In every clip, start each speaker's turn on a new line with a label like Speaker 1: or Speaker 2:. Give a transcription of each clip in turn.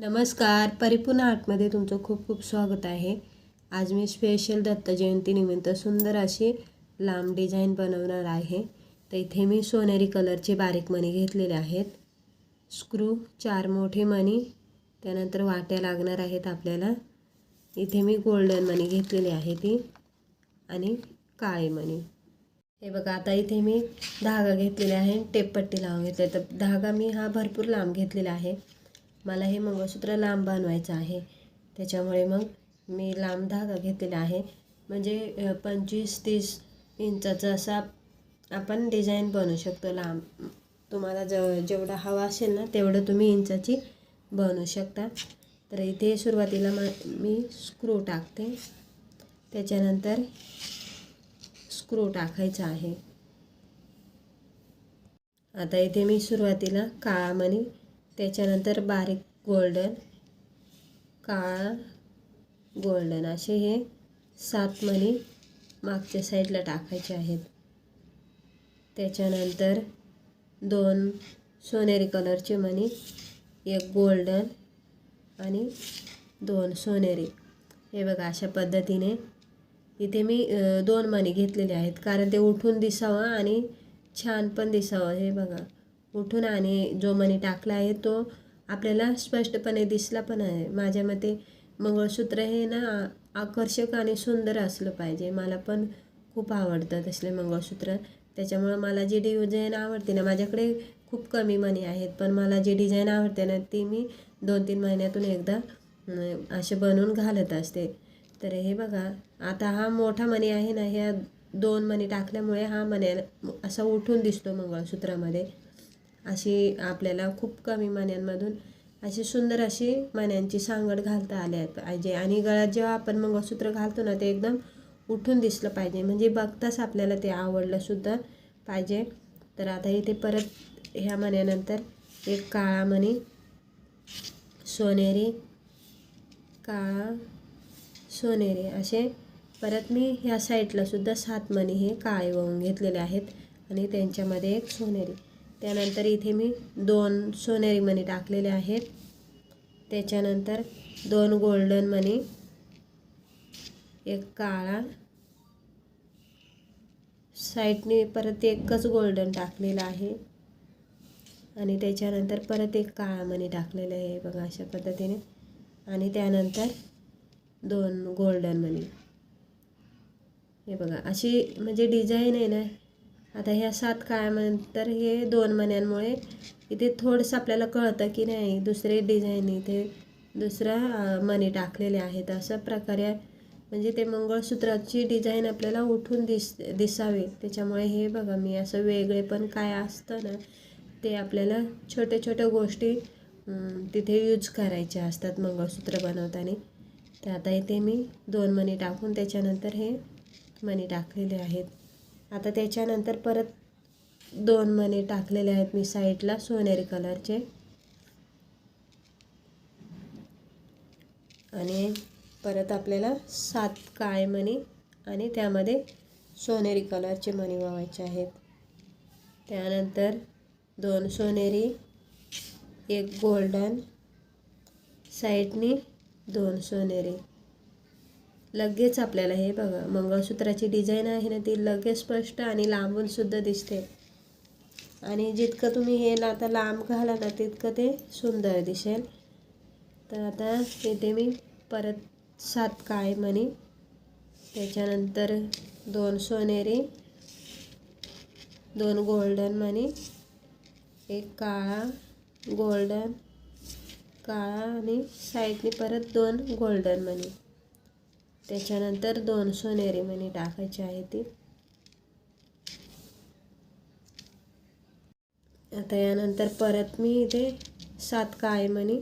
Speaker 1: नमस्कार. परिपूर्ण आर्टमध्ये तुमचं खूप खूप स्वागत आहे. आज मी स्पेशल दत्त जयंतीनिमित्त सुंदर अशी लांब डिझाईन बनवणार आहे. तर इथे मी सोनेरी कलरचे बारीक मणी घेतलेले आहेत. स्क्रू चार मोठे मणी त्यानंतर वाट्या लागणार आहेत आपल्याला. इथे मी गोल्डन मणी घेतलेली आहे ती आणि काळे मणी. हे बघा आता इथे मी धागा घेतलेला आहे. टेपपट्टी लावून घेतली तर धागा मी हा भरपूर लांब घेतलेला आहे. मला हे मंगळसूत्र लांब बनवायचं आहे. त्याच्यामुळे मग मी लांब धागा घेतलेला आहे. म्हणजे पंचवीस तीस इंचाचा असा आपण डिझाईन बनवू शकतो लांब. तुम्हाला ज जेवढा हवा असेल ना तेवढं तुम्ही इंचाची बनवू शकता. तर इथे सुरुवातीला मा मी स्क्रू टाकते. त्याच्यानंतर स्क्रू टाकायचा आहे. आता इथे मी सुरुवातीला काळा मणी त्याच्यानंतर बारीक गोल्डन काळा गोल्डन असे हे सात मणी मागच्या साईडला टाकायचे आहेत. त्याच्यानंतर दोन सोनेरी कलरचे मणी एक गोल्डन आणि दोन सोनेरी. हे बघा अशा पद्धतीने इथे मी दोन मणी घेतलेले आहेत. कारण ते उठून दिसावं आणि छान पण दिसावं. हे बघा उठून आणि जो मणी टाकला आहे तो आपल्याला स्पष्टपणे दिसला पण आहे. माझ्या मते मंगळसूत्र हे ना आकर्षक आणि सुंदर असलं पाहिजे. मला पण खूप आवडतं तसले मंगळसूत्र. त्याच्यामुळं मला जी डिझाईन आवडते ना माझ्याकडे खूप कमी मनी आहेत. पण मला जी डिझाईन आवडते ना ती मी दोन तीन महिन्यातून एकदा असे बनवून घालत असते. तर हे बघा आता हा मोठा मणी आहे ना ह्या दोन मणी टाकल्यामुळे हा मणी असा उठून दिसतो मंगळसूत्रामध्ये. अशी आपल्याला खूप कमी मान्यांमधून अशी सुंदर अशी मान्यांची सांगड घालता आल्या पाहिजे. आणि गळ्यात जेव्हा आपण मंगळसूत्र घालतो ना ते एकदम उठून दिसलं पाहिजे. म्हणजे बघताच आपल्याला ते आवडलंसुद्धा पाहिजे. तर आता इथे परत ह्या मण्यानंतर एक काळा मणी सोनेरी काळा सोनेरी असे परत मी ह्या साईडलासुद्धा सात मणी हे काळे वळून घेतलेले आहेत. आणि त्यांच्यामध्ये एक सोनेरी. त्यानंतर इथे मी दोन सोनेरी मणी टाकलेले आहेत. त्याच्यानंतर दोन गोल्डन मणी एक काळा साईडने परत एकच गोल्डन टाकलेलं आहे. आणि त्याच्यानंतर परत एक काळा मणी टाकलेलं आहे बघा अशा पद्धतीने. आणि त्यानंतर दोन गोल्डन मणी. हे बघा अशी म्हणजे डिझाईन आहे ना आता ह्या सात काळानंतर हे दोन महिन्यांमुळे इथे थोडंसं आपल्याला कळतं की नाही दुसरे डिझाईन इथे दुसरा अं, मणी टाकलेले आहेत. अशा प्रकारे म्हणजे ते मंगळसूत्राची डिझाईन आपल्याला उठून दिस दिसावे. त्याच्यामुळे हे बघा मी असं वेगळे पण काय असतं ना ते आपल्याला छोट्या छोट्या गोष्टी तिथे यूज करायच्या असतात मंगळसूत्र बनवताना. तर आता इथे मी दोन मणी टाकून त्याच्यानंतर हे मणी टाकलेले आहेत. आता त्याच्यानंतर परत दोन मणी टाकलेले आहेत मी साईडला सोनेरी कलरचे. आणि परत आपल्याला सात काळे मणी आणि त्यामध्ये सोनेरी कलरचे मणी वावायचे आहेत. त्यानंतर दोन सोनेरी एक गोल्डन साईडनी दोन सोनेरी. लगेच आपल्याला हे बघा मंगळसूत्राची डिझाईन आहे ना ती लगेच स्पष्ट आणि लांबून सुद्धा दिसते. आणि जितकं तुम्ही हे ला- आता लांब घाला ना तितकं ते सुंदर दिसेल. तर आता इथे मी परत सात काळे म्हणी त्याच्यानंतर दोन सोनेरी दोन गोल्डन मनी एक काळा गोल्डन काळा आणि साईडने परत दोन गोल्डन मनी त्याच्यानंतर दोन सोनेरी मणी टाकायची आहे ती. आता यानंतर परत मी इथे सात काळे मणी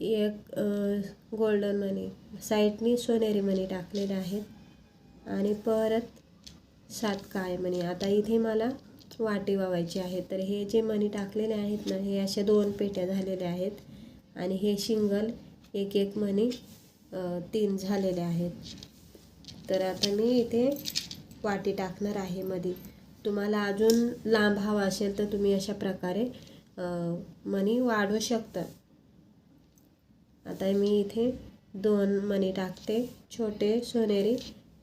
Speaker 1: एक गोल्डन मनी साईडनी सोनेरी मणी टाकलेले आहेत. आणि परत सात काळे मणी. आता इथे मला वाटी वावायची आहे. तर हे जे मणी टाकलेले आहेत ना हे अशा दोन पेट्या झालेल्या आहेत. आणि हे शिंगल एक एक मणी तीन झालेले आहेत. तर आता मी इथे वाटी टाकणार आहे मध्ये तुम्हाला अजून लांब हवा असेल तर तुम्ही अशा प्रकारे मणी वाढवू शकता. आता मी इथे दोन मणी टाकते. छोटे सोनेरी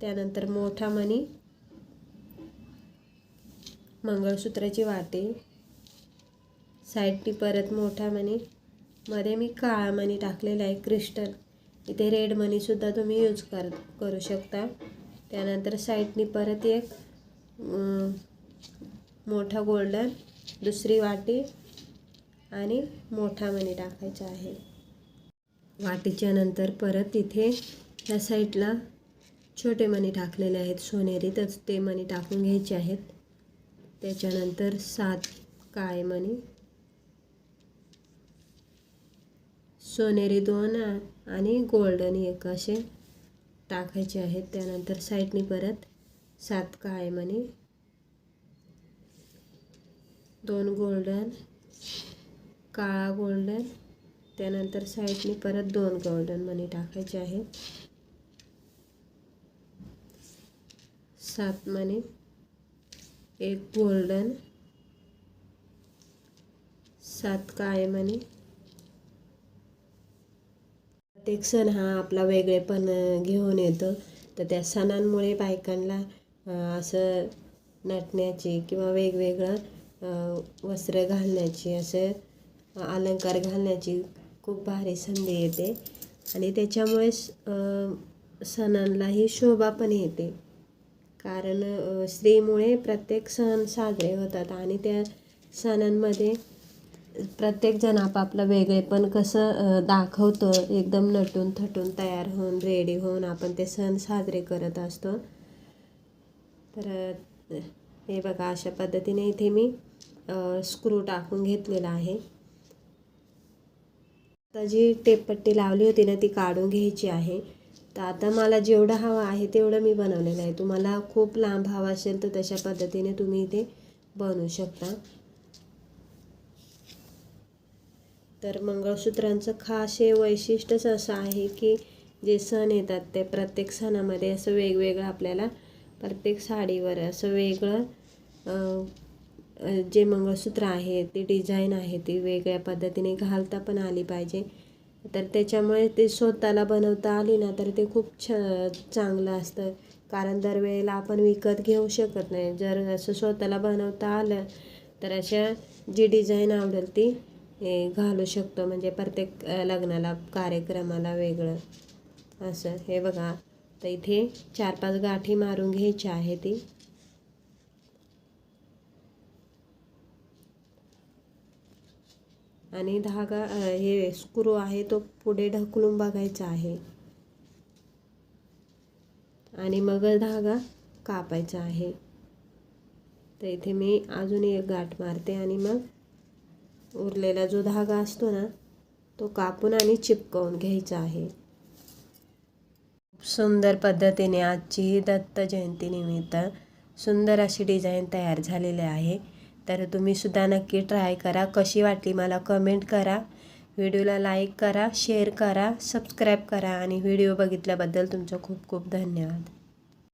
Speaker 1: त्यानंतर मोठा मणी मंगळसूत्राची वाटी. साईडनी परत मोठा मणी. मध्ये मी काळा मणी टाकलेला आहे क्रिस्टल. इथे रेड मनीसुद्धा तुम्ही यूज कर करू शकता. त्यानंतर साईडनी परत एक मोठा गोल्डन दुसरी वाटी आणि मोठा मणी टाकायचा आहे. वाटीच्या नंतर परत इथे ह्या साईडला छोटे मणी टाकलेले आहेत. सोनेरी तर ते मणी टाकून घ्यायचे आहेत. त्याच्यानंतर सात काळे मणी सोनेरी दोन आणि गोल्डन एक असे टाकायचे आहेत. त्यानंतर साईडनी परत सात काळे मणी दोन गोल्डन काळा गोल्डन त्यानंतर साईडनी परत दोन गोल्डन मनी टाकायचे आहेत. सात मनी एक गोल्डन सात काळे मनी प्रत्येक सण हा आपला वेगळेपण घेऊन येतो. तर त्या सणांमुळे बायकांना असं नटण्याची किंवा वेगवेगळं वस्त्र घालण्याची असं अलंकार घालण्याची खूप भारी संधी येते. आणि त्याच्यामुळे स- सणांनाही शोभा पण येते. कारण स्त्रीमुळे प्रत्येक सण साजरे होतात आणि त्या सणांमध्ये प्रत्येकजण आपापलं वेगळेपण कसं दाखवतं एकदम नटून थटून तयार होऊन रेडी होऊन आपण ते सण साजरे करत असतो. तर हे बघा अशा पद्धतीने इथे मी स्क्रू टाकून घेतलेला आहे. आता जी टेपपट्टी लावली होती ना ती काढून घ्यायची आहे. तर आता मला जेवढं हवं आहे तेवढं मी बनवलेलं आहे. तुम्हाला खूप लांब हवा असेल तर तशा पद्धतीने तुम्ही इथे बनवू शकता. तर मंगळसूत्रांचं खास हे वैशिष्ट्यच असं आहे की जे सण येतात ते प्रत्येक सणामध्ये असं वेगवेगळं आपल्याला प्रत्येक साडीवर असं वेगळं जे मंगळसूत्र आहे ती डिझाईन आहे ती वेगळ्या पद्धतीने घालता पण आली पाहिजे. तर त्याच्यामुळे ते स्वतःला बनवता आली ना तर ते खूप छ चांगलं असतं. कारण दरवेळेला आपण विकत घेऊ शकत नाही. जर असं स्वतःला बनवता आलं तर अशा जी डिझाईन आवडेल ती हे घालू शकतो म्हणजे प्रत्येक लग्नाला कार्यक्रमाला वेगळं. असं हे बघा. तर इथे चार पाच गाठी मारून घ्यायची आहे ती. आणि धागा हे स्क्रू आहे तो पुढे ढकलून बघायचा आहे. आणि मग धागा कापायचा आहे. तर इथे मी अजून एक गाठ मारते आणि मग उरलेला जो धागा असतो ना तो कापून आणि चिपकवून घ्यायचा आहे. सुंदर पद्धतीने आजची ही दत्त जयंतीनिमित्त सुंदर अशी डिझाईन तयार झालेली आहे. तर तुम्ही सुद्धा नक्की ट्राय करा. कशी वाटली मला कमेंट करा. व्हिडिओला लाईक करा शेअर करा सबस्क्राईब करा आणि व्हिडिओ बघितल्याबद्दल तुमचं खूप खूप धन्यवाद.